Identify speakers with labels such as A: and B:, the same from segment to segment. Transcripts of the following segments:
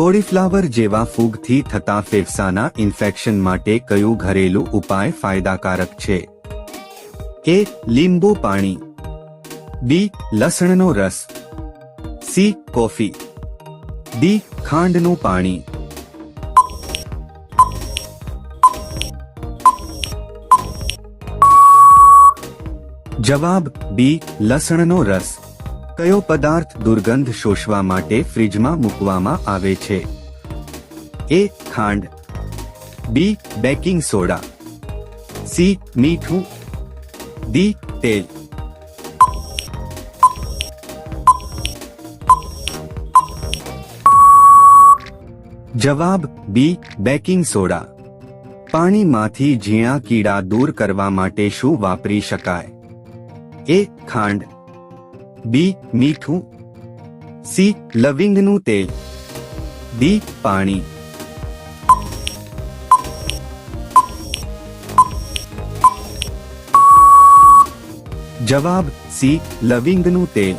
A: કોળીફ્લાવર જેવા ફૂગથી થતા ફેફસાના ઇન્ફેક્શન માટે કયું ઘરેલું ઉપાય ફાયદાકારક છે? એ લીંબુ પાણી? બી, લસણનો રસ? C, coffee? ડી, ખાંડનું પાણી? જવાબ, બી, લસણનો રસ. કયો પદાર્થ દુર્ગંધ શોષવા માટે ફ્રિજમાં મૂકવામાં આવે છે? એ, ખાંડ. B, baking soda. સી, મીઠું. ડી, તેલ. જવાબ, બી, બેકિંગ સોડા. પાણીમાંથી ઝીણા કીડા દૂર કરવા માટે શું વાપરી શકાય? એ, ખાંડ. બી મીઠું. સી લવિંગનું તેલ. ડી પાણી. જવાબ સી લવિંગનું તેલ.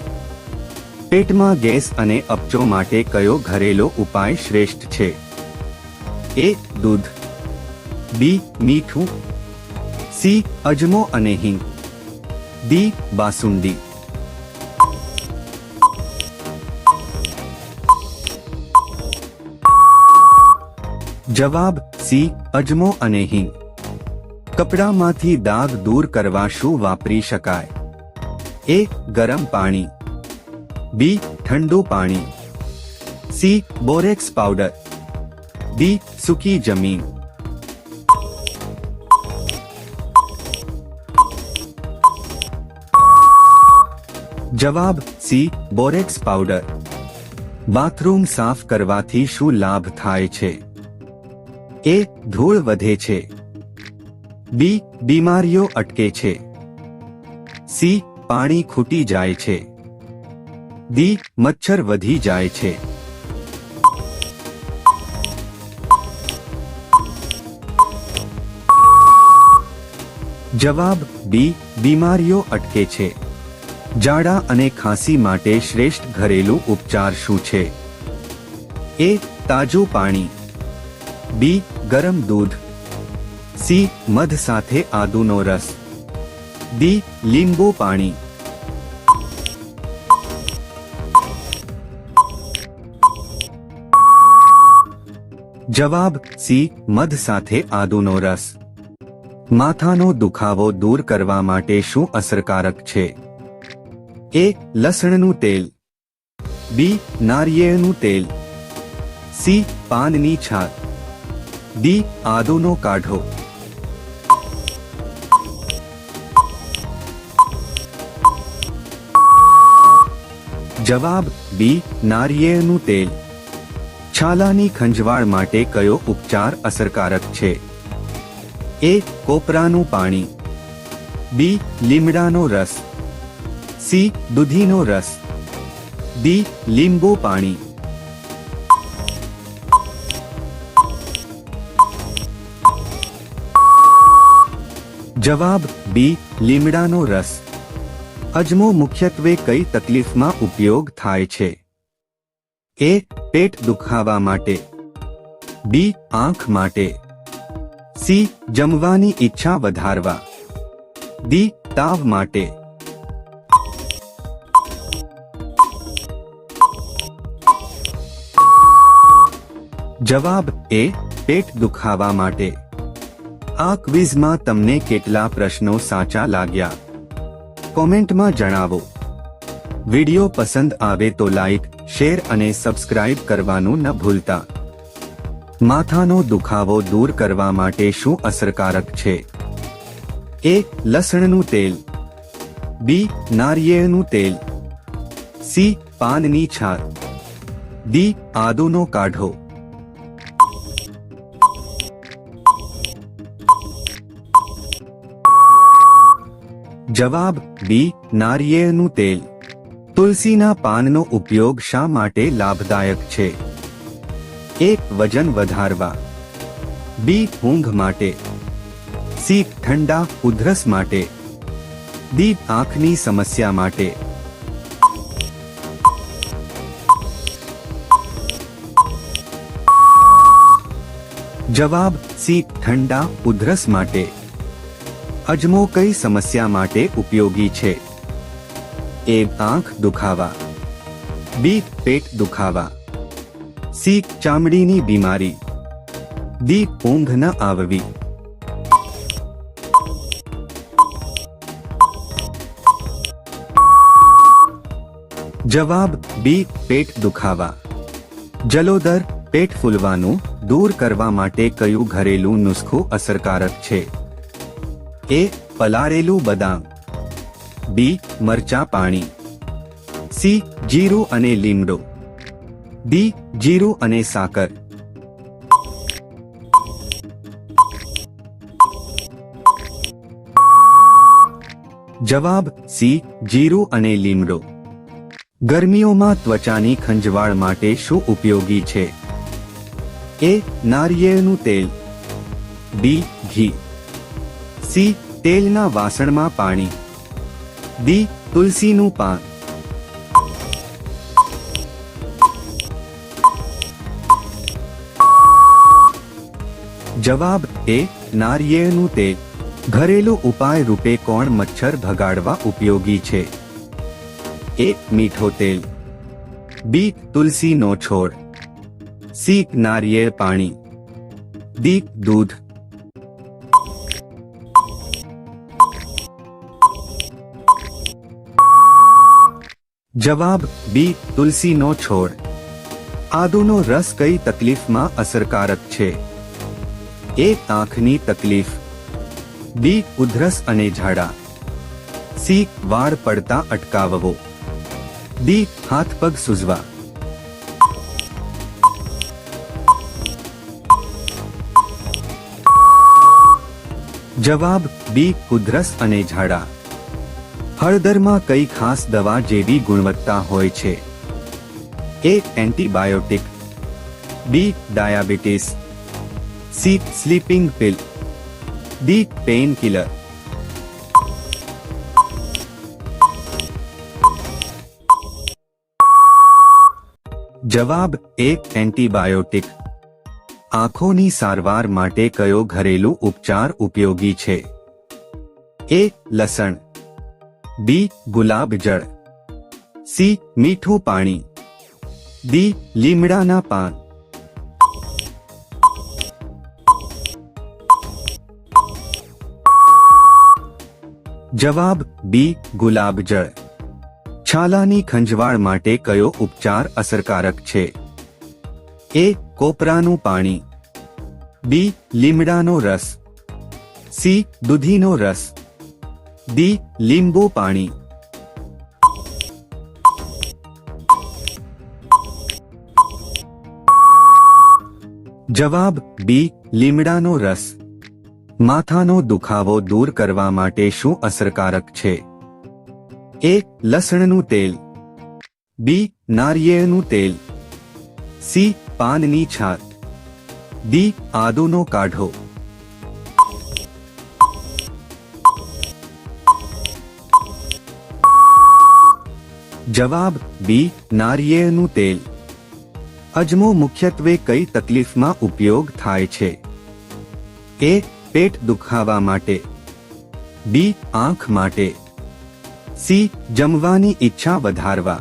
A: પેટમાં ગેસ અને અપચો માટે કયો ઘરેલો ઉપાય શ્રેષ્ઠ છે? એ દૂધ. બી મીઠું. સી અજમો અને હિંગ. ડી બાસુંદી. જવાબ સી, અજમો અને હિંગ. કપડામાંથી દાગ દૂર કરવા શું વાપરી શકાય? એ, ગરમ પાણી. બી, ઠંડુ પાણી. C, borax powder. ડી, સૂકી જમીન. જવાબ સી, બોરેક્સ પાવડર. બાથરૂમ સાફ કરવાથી શું લાભ થાય છે? એ ધૂળ વધે છે. બી, બીમારીઓ અટકે છે. સી, પાણી ખૂટી જાય છે. ડી, મચ્છર વધી જાય છે. જવાબ બી, બીમારીઓ અટકે છે. જાડા અને ખાંસી માટે શ્રેષ્ઠ ઘરેલું ઉપચાર શું છે? એ, તાજું પાણી. બી ગરમ દૂધ. સી, મધ સાથે આદુનો રસ. ડી, લીંબુ પાણી. જવાબ, સી, મધ સાથે આદુનો રસ. માથાનો દુખાવો દૂર કરવા માટે શું અસરકારક છે? એ, લસણનું તેલ. બી, નારિયેળનું તેલ. સી, પાનની છાલ. ડી આદુનો કાઢો જવાબ બી નારિયેળનું તેલ છાલાની ખંજવાળ માટે કયો ઉપચાર અસરકારક છે એ કોપરાનું પાણી બી લીમડાનો રસ સી દૂધીનો રસ ડી લીંબુ પાણી જવાબ બી, લીમડાનો રસ. અજમો મુખ્યત્વે કઈ તકલીફમાં ઉપયોગ થાય છે? એ, પેટ દુખાવા માટે. બી, આંખ માટે. સી, જમવાની ઈચ્છા વધારવા. ડી, તાવ માટે. જવાબ એ, પેટ દુખાવા માટે. આ ક્વિઝમાં તમને કેટલા પ્રશ્નો સાચા લાગ્યા? કોમેન્ટમાં જણાવો. વિડિયો પસંદ આવે તો લાઈક, શેર અને સબસ્ક્રાઇબ કરવાનું ન ભૂલતા. માથાનો દુખાવો દૂર કરવા માટે શું અસરકારક છે? એ, લસણનું તેલ. બી, નારિયેળનું તેલ. સી, પાનની છાલ. ડી, આદુનો કાઢો. જવાબ, બી, નારિયેળનું તેલ. તુલસીના પાનનો ઉપયોગ શા માટે લાભદાયક છે? એક, વજન વધારવા. બી, ઊંઘ માટે. સી, ઠંડા, ઉધરસ માટે. ડી, આંખની સમસ્યા માટે. જવાબ, સી, ઠંડા, ઉધરસ માટે. અજમો કઈ સમસ્યા માટે ઉપયોગી છે? એ આંખ દુખાવા. બી પેટ દુખાવા. સી ચામડીની બીમારી. દી ઊંઘ ન આવવી. જવાબ બી પેટ દુખાવા. જલોદર પેટ ફૂલવાનું દૂર કરવા માટે કયું ઘરેલું નુસ્ખું અસરકારક છે? એ પલાળેલું બદામ. બી, મરચા પાણી. સી, જીરું અને લીમડો. ડી, જીરું અને સાકર. જવાબ સી, જીરું અને લીમડો. ગરમીઓમાં ત્વચાની ખંજવાળ માટે શું ઉપયોગી છે? એ, નારિયેળનું તેલ. બી, ઘી. સી તેલના વાસણમાં પાણી. ડી તુલસીનું પાન. જવાબ, એ, નારિયેળનું તેલ. ઘરેલું ઉપાય રૂપે કોણ મચ્છર ભગાડવા ઉપયોગી છે? એ, મીઠો તેલ. બી, તુલસીનો છોડ. સી, નારિયેળ પાણી. દી દૂધ. જવાબ બી, તુલસીનો છોડ. આદુનો રસ કઈ તકલીફમાં અસરકારક છે? એ આંખની તકલીફ. બી, ઉધરસ અને ઝાડા. સી, વાળ પડતા અટકાવવો. ડી, હાથ પગ સૂઝવા. જવાબ બી, ઉધરસ અને ઝાડા. હળદરમાં કઈ ખાસ દવા જેવી ગુણવત્તા હોય છે? A antibiotic, B diabetes, C sleeping pill, D pain killer. જવાબ એક એન્ટીબાયોટિક. આંખોની સારવાર માટે કયો ઘરેલું ઉપચાર ઉપયોગી છે? એ લસણ બી ગુલાબ જળ. સી, મીઠું પાણી. ડી, લીમડાના પાન. જવાબ બી ગુલાબ જળ. છાલાની ખંજવાળ માટે કયો ઉપચાર અસરકારક છે? એ, કોપરાનું પાણી. બી, લીમડાનો રસ. સી, દૂધીનો રસ. ડી લીંબુ પાણી. જવાબ ડી લીમડાનો રસ. માથાનો દુખાવો દૂર કરવા માટે શું અસરકારક છે? એ, લસણનું તેલ. બી, નારિયેળનું તેલ. સી, પાનની છાત ડી, આદુનો કાઢો. જવાબ બી, નારિયેળનું તેલ. અજમો મુખ્યત્વે કઈ તકલીફમાં ઉપયોગ થાય છે? એ પેટ દુખાવા માટે. બી, આંખ માટે. સી, જમવાની ઈચ્છા વધારવા.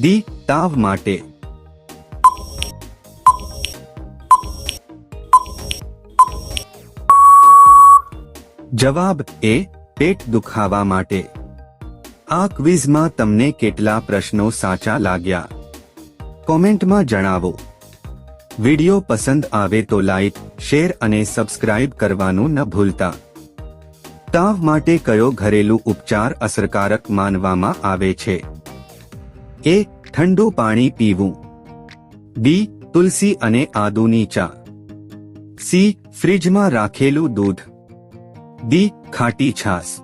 A: ડી, તાવ માટે. જવાબ એ, પેટ દુખાવા માટે. આ ક્વિઝમાં તમને કેટલા પ્રશ્નો સાચા લાગ્યા? કોમેન્ટમાં જણાવો. વિડિયો પસંદ આવે તો લાઈક, શેર અને સબસ્ક્રાઇબ કરવાનું ન ભૂલતા. તાવ માટે કયો ઘરેલું ઉપચાર અસરકારક માનવામાં આવે છે? એ, ઠંડુ પાણી પીવું. બી, તુલસી અને આદુની ચા. સી, ફ્રિજમાં રાખેલું દૂધ. ડી, ખાટી છાસ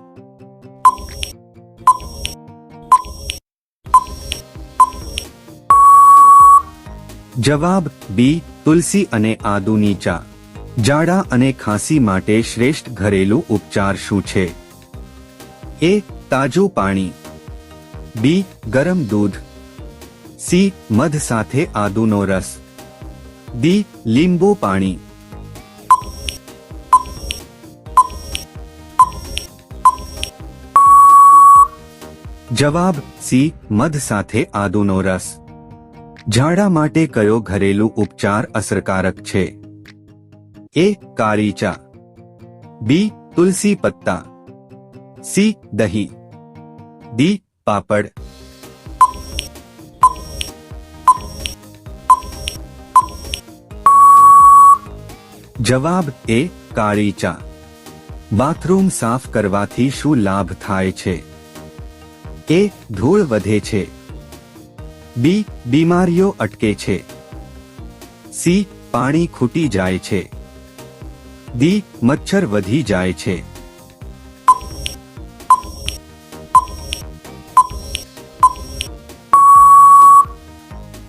A: જવાબ બી, તુલસી અને આદુની ચા. જાડા અને ખાંસી માટે શ્રેષ્ઠ ઘરેલું ઉપચાર શું છે? એ, તાજું પાણી. બી, ગરમ દૂધ. સી, મધ સાથે આદુનો રસ. ડી, લીંબુ પાણી. જવાબ સી, મધ સાથે આદુનો રસ. ઝાડા માટે કયો ઘરેલું ઉપચાર અસરકારક છે? એ, કાળી ચા. બી, તુલસી પત્તા. સી, દહીં. ડી, પાપડ. જવાબ એ, કાળી ચા. બાથરૂમ સાફ કરવાથી શું લાભ થાય છે? એ, ધૂળ વધે છે. બી, બીમારીઓ અટકે છે. સી, પાણી ખૂટી જાય છે. ડી, મચ્છર વધી જાય છે.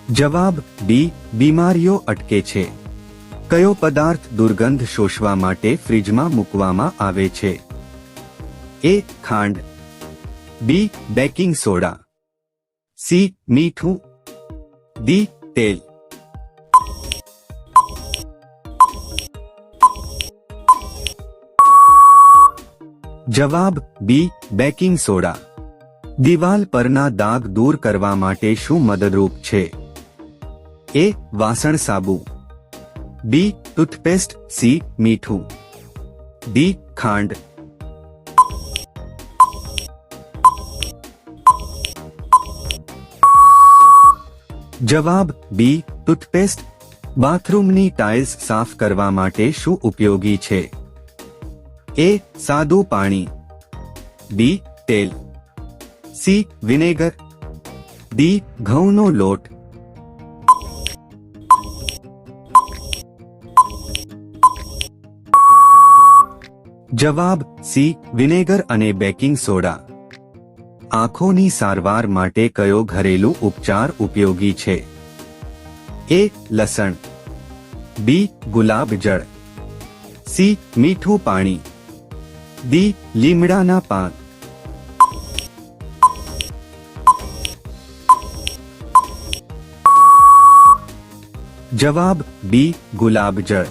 A: જવાબ બી, બીમારીઓ અટકે છે. કયો પદાર્થ દુર્ગંધ શોષવા માટે ફ્રિજમાં મૂકવામાં આવે છે? એ, ખાંડ. B, baking soda. સી, મીઠું. ડી, તેલ. જવાબ, બી, બેકિંગ સોડા. દિવાલ પરના દાગ દૂર કરવા માટે શું મદદરૂપ છે? એ, વાસણ સાબુ. B, toothpaste. સી, મીઠું. ડી, ખાંડ. જવાબ બી, ટૂથપેસ્ટ. બાથરૂમની ટાઇલ્સ સાફ કરવા માટે શું ઉપયોગી છે? એ, સાદું પાણી. બી, તેલ. C, vinegar. ડી, ઘઉંનો લોટ. જવાબ સી, વિનેગર અને બેકિંગ સોડા. આંખોની સારવાર માટે કયો ઘરેલું ઉપચાર ઉપયોગી છે? એ, લસણ. બી, ગુલાબ જળ. સી, મીઠું પાણી. ડી, લીમડાના પાન જવાબ, બી, ગુલાબ જળ.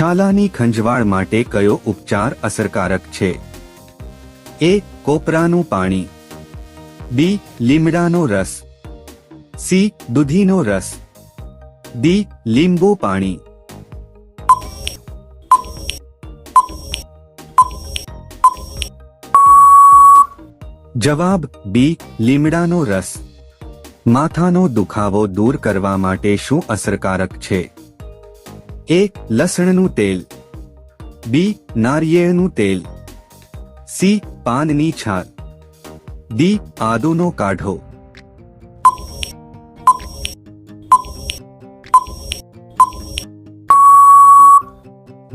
A: છાલાની ખંજવાળ માટે કયો ઉપચાર અસરકારક છે? એ કોપરાનું પાણી. બી, લીમડાનો રસ. સી, દૂધીનો રસ. ડી, લીંબુ પાણી. જવાબ, બી, લીમડાનો રસ. માથાનો દુખાવો દૂર કરવા માટે શું અસરકારક છે? એ, લસણનું તેલ. બી, નારિયેળનું તેલ. સી પાનની છાલ ડી આદુનો કાઢો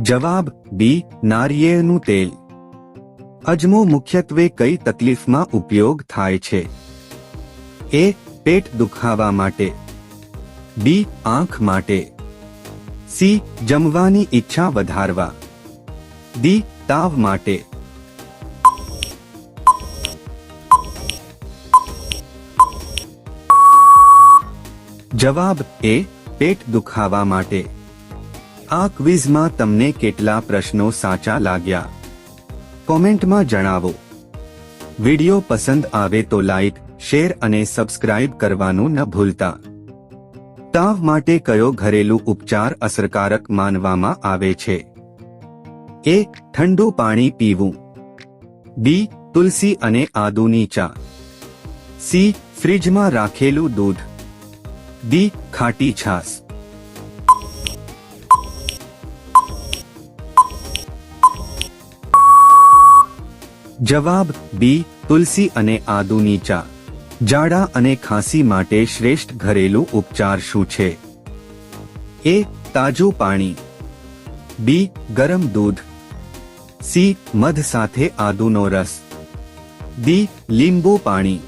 A: જવાબ બી નારિયેળનું તેલ અજમો મુખ્યત્વે કઈ તકલીફમાં ઉપયોગ થાય છે એ પેટ દુખાવા માટે બી આંખ માટે સી જમવાની ઈચ્છા વધારવા ડી તાવ માટે જવાબ એ, પેટ દુખાવા માટે. આ ક્વિઝમાં તમને કેટલા પ્રશ્નો સાચા લાગ્યા? કોમેન્ટમાં જણાવો. વિડિયો પસંદ આવે તો લાઈક, શેર અને સબસ્ક્રાઇબ કરવાનું ન ભૂલતા. તાવ માટે કયો ઘરેલું ઉપચાર અસરકારક માનવામાં આવે છે? એ, ઠંડુ પાણી પીવું. બી, તુલસી અને આદુની ચા. સી, ફ્રિજમાં રાખેલું દૂધ. ડી ખાટી છાસ. જવાબ, બી, તુલસી અને આદુની ચા. જાડા અને ખાંસી માટે શ્રેષ્ઠ ઘરેલું ઉપચાર શું છે? એ, તાજું પાણી. બી, ગરમ દૂધ. સી, મધ સાથે આદુનો રસ. ડી, લીંબુ પાણી.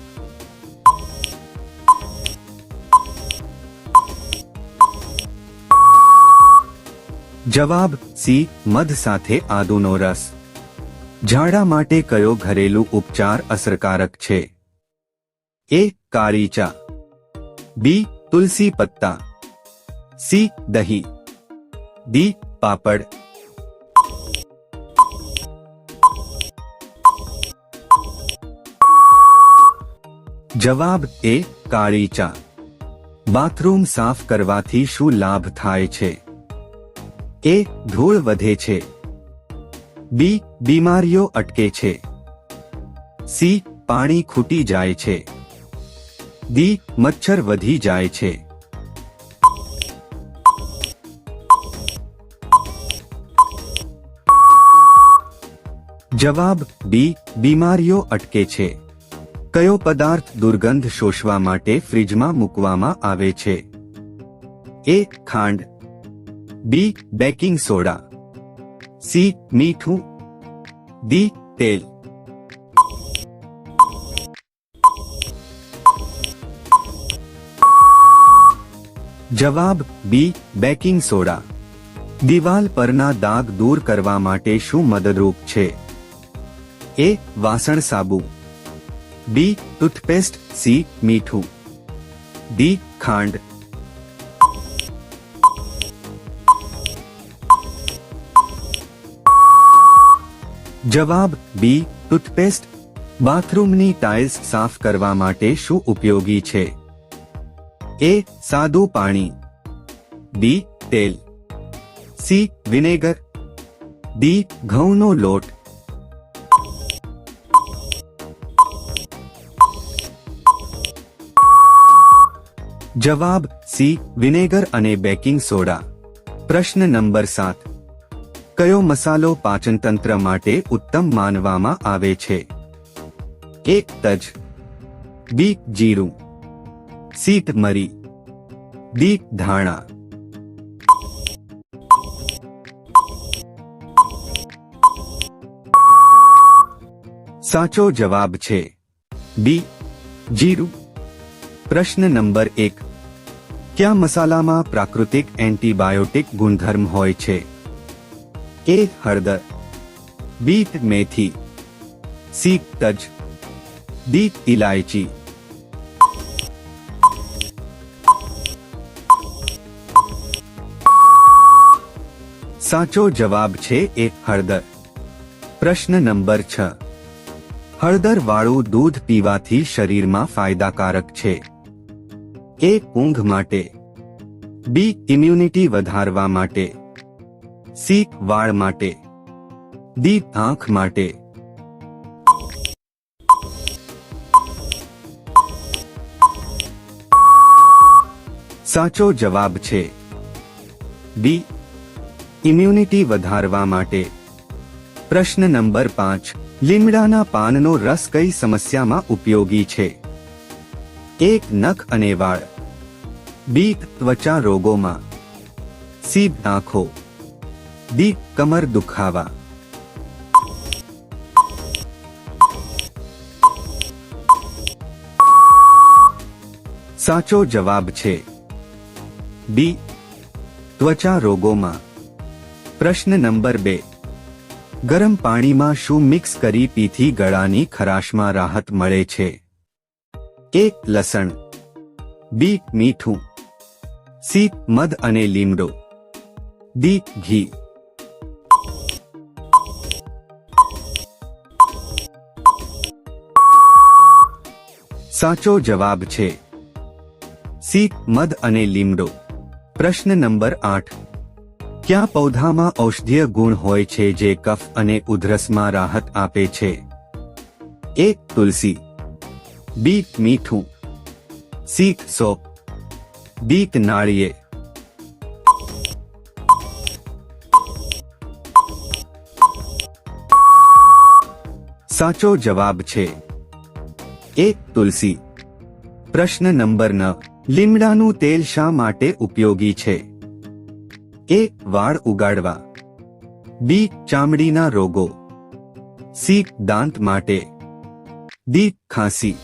A: જવાબ સી, મધ સાથે આદુનો રસ. ઝાડા માટે કયો ઘરેલું ઉપચાર અસરકારક છે? એ કાળી ચા. બી, તુલસી પત્તા. સી, દહીં. ડી, પાપડ. જવાબ એ કાળી ચા. બાથરૂમ સાફ કરવાથી શું લાભ થાય છે? એ ધૂળ વધે છે. બી, બીમારીઓ અટકે છે. સી, પાણી ખૂટી જાય છે. ડી, મચ્છર વધી જાય છે. જવાબ, બી, બીમારીઓ અટકે છે. કયો પદાર્થ દુર્ગંધ શોષવા માટે ફ્રિજમાં મૂકવામાં આવે છે? એ, ખાંડ. બી બેકિંગ સોડા સી મીઠું ડી તેલ જવાબ બી બેકિંગ સોડા દિવાલ પરના દાગ દૂર કરવા માટે શું મદદરૂપ છે? એ વાસણ સાબુ. બી ટૂથપેસ્ટ સી મીઠું. ડી ખાંડ. જવાબ બી, ટૂથપેસ્ટ. બાથરૂમની ટાઇલ્સ સાફ કરવા માટે શું ઉપયોગી છે? એ, સાદું પાણી. બી, તેલ. C, vinegar. ડી, ઘઉંનો લોટ. જવાબ સી, વિનેગર અને બેકિંગ સોડા. પ્રશ્ન નંબર સાત. કયો મસાલો પાચનતંત્ર માટે ઉત્તમ માનવામાં આવે છે? એક તજ. બી, જીરું. સીત મરી. ડી, ધાણા. સાચો જવાબ છે. બી, જીરું. પ્રશ્ન નંબર એક. કયા મસાલામાં પ્રાકૃતિક એન્ટીબાયોટિક ગુણધર્મ હોય છે? એ હળદર બી મેથી. સી તજ. ડી ઇલાયચી સાચો જવાબ છે એ હળદર પ્રશ્ન નંબર છ. હળદર વાળું દૂધ પીવાથી શરીરમાં ફાયદાકારક છે. એ ઊંઘ માટે. બી ઇમ્યુનિટી વધારવા માટે. સી વાળ માટે. ડી આંખ માટે. સાચો જવાબ છે. બી. ઇમ્યુનિટી વધારવા માટે. પ્રશ્ન નંબર પાંચ. લીમડાના પાનનો રસ કઈ સમસ્યામાં ઉપયોગી છે? એક, નખ અને વાળ. બી, ત્વચા રોગોમાં. સી, આંખો. ડી કમર દુખાવા. સાચો જવાબ છે. બી ત્વચા રોગોમાં. પ્રશ્ન નંબર બે. ગરમ પાણીમાં શું મિક્સ કરી પીથી ગળાની ખરાશમાં રાહત મળે છે? એક લસણ. બી, મીઠું. સી, મધ અને લીમડો. ડી, ઘી. સાચો જવાબ છે. સી મધ અને લીમડો. પ્રશ્ન નંબર આઠ. ક્યાં પૌધામાં ઔષધીય ગુણ હોય છે જે કફ અને ઉધરસમાં રાહત આપે છે? એક તુલસી. બી, મીઠું. C, shop. ડી નાળીએ સાચો જવાબ છે. એક તુલસી. પ્રશ્ન નંબર ન. લીમડાનું તેલ શા માટે ઉપયોગી છે? એ. વાળ ઉગાડવા. બી. ચામડીના રોગો. સી. દાંત માટે. ડી. ખાંસી.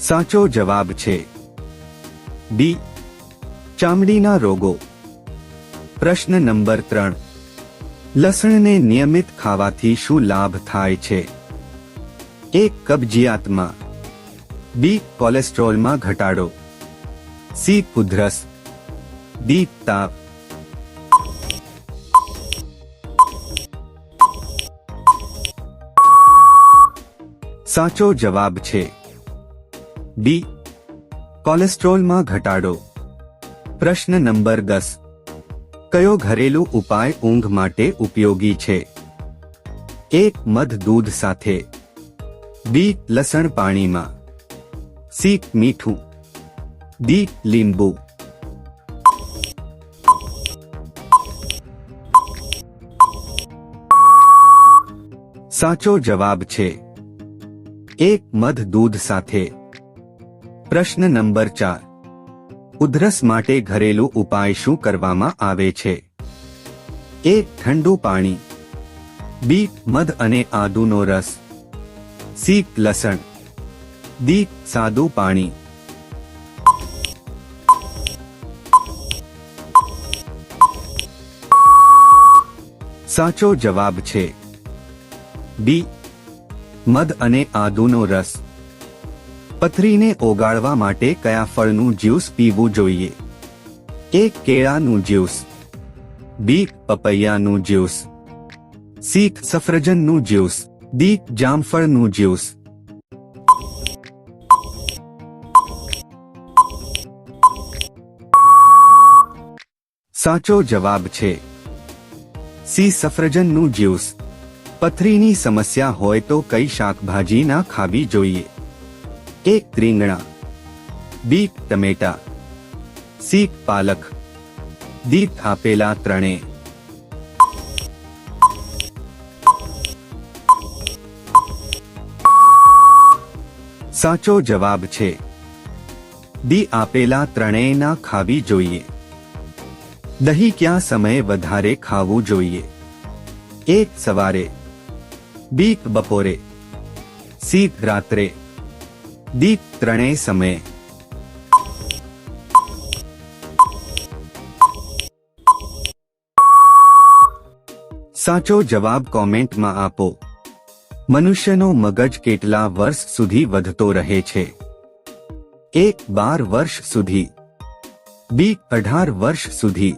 A: સાચો જવાબ છે. બી. ચામડીના રોગો. પ્રશ્ન નંબર ત્રણ. લસણને નિયમિત ખાવાથી શું લાભ થાય છે? એ કબજિયાતમાં. બી, કોલેસ્ટ્રોલમાં ઘટાડો. સી, ઉધરસ. ડી, તાપ. સાચો જવાબ છે. ડી કોલેસ્ટ્રોલમાં ઘટાડો. પ્રશ્ન નંબર દસ. કયો ઘરેલું ઉપાય ઊંઘ માટે ઉપયોગી છે? એક મધ દૂધ સાથે. બી, લસણ પાણીમાં. સી, મીઠું. ડી, લીંબુ. સાચો જવાબ છે. એક મધ દૂધ સાથે. પ્રશ્ન નંબર ચાર. ઉધરસ માટે ઘરેલું ઉપાય શું કરવામાં આવે છે? એ, ઠંડુ પાણી. બી, મધ અને આદુનો રસ. સી, લસણ. ડી, સાદું પાણી. સાચો જવાબ છે. બી મધ અને આદુનો રસ. પથરીને ઓગાળવા માટે કયા ફળનું જ્યુસ પીવું જોઈએ? એ કેળાનું જ્યુસ, બી પપૈયાનું જ્યુસ, સી સફરજનનું જ્યુસ, ડી જામફળનું જ્યુસ. સાચો જવાબ છે, સી સફરજનનું જ્યુસ. પથરીની સમસ્યા હોય તો કઈ શાકભાજી ના ખાવી જોઈએ? એક રીંગણા બી ટમેટા. સી પાલક. દી આપેલા ત્રણેય સાચો જવાબ છે. દી આપેલા ત્રણેયના ખાવી જોઈએ. દહીં ક્યાં સમયે વધારે ખાવું જોઈએ? એક સવારે. બી બપોરે. સી રાત્રે. ડી ત્રણેય સમયે. સાચો જવાબ કોમેન્ટમાં આપો. મનુષ્યનો મગજ કેટલા વર્ષ સુધી વધતો રહે છે? એક બાર વર્ષ સુધી. બી અઢાર વર્ષ સુધી.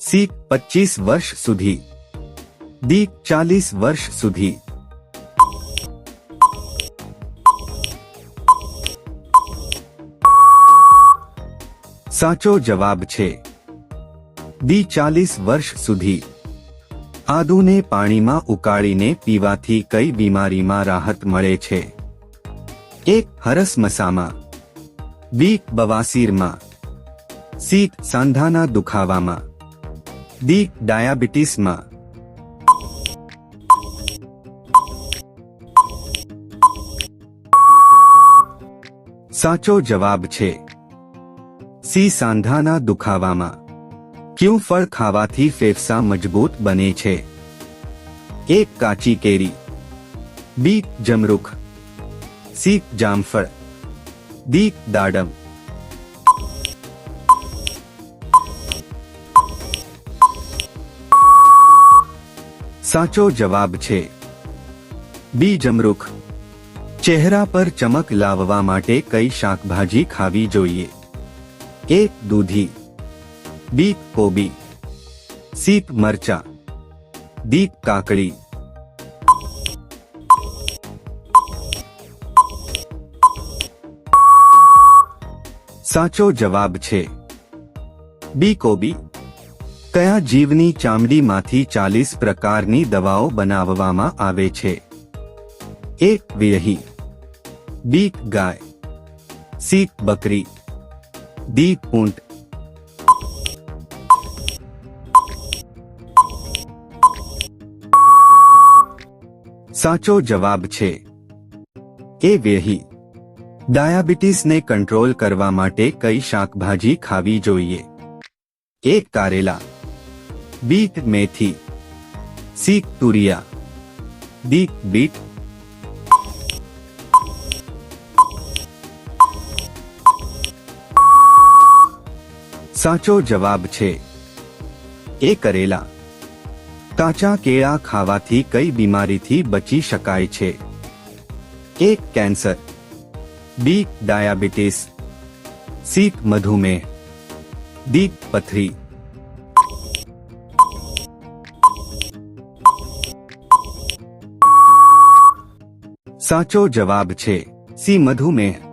A: સી પચીસ વર્ષ સુધી. ડી ચાલીસ વર્ષ સુધી. સાચો જવાબ છે. ડી ચાલીસ વર્ષ સુધી. આદુને પાણીમાં ઉકાળીને પીવાથી કઈ બીમારીમાં રાહત મળે છે? એક હરસમસામાં. બી બવાસીરમાં. સી સાંધાના દુખાવામાં. ડી ડાયાબિટીસમાં. સાચો જવાબ છે. સી સાંધાના દુખાવામાં. ક્યું ફળ ખાવાથી ફેફસા મજબૂત બને છે? એક કાચી કેરી. બી જમરૂખ. સી જામફળ. દી દાડમ. સાચો જવાબ છે. બી જમરૂખ. ચહેરા પર ચમક લાવવા માટે કઈ શાકભાજી ખાવી જોઈએ? એક દૂધી બી કોબી સી મરચા ડી કાકડી સાચો જવાબ છે બી કોબી કયા જીવની ચામડીમાંથી ચાલીસ પ્રકારની દવાઓ બનાવવામાં આવે છે એક વિરહી બી ગાય સી બકરી ડી Punt. સાચો જવાબ છે. એ વેહી ડાયાબિટીસને કંટ્રોલ કરવા માટે કઈ શાકભાજી ખાવી જોઈએ? એક કારેલા. બીટ મેથી. સી તુરિયા. ડી બીટ સાચો જવાબ છે. એ કરેલા. કાચા કેળા ખાવાથી કઈ બીમારીથી બચી શકાય છે? એક કેન્સર. B diabetes. સી મધુમેહ. ડી પથરી. સાચો જવાબ છે. સી મધુમેહ.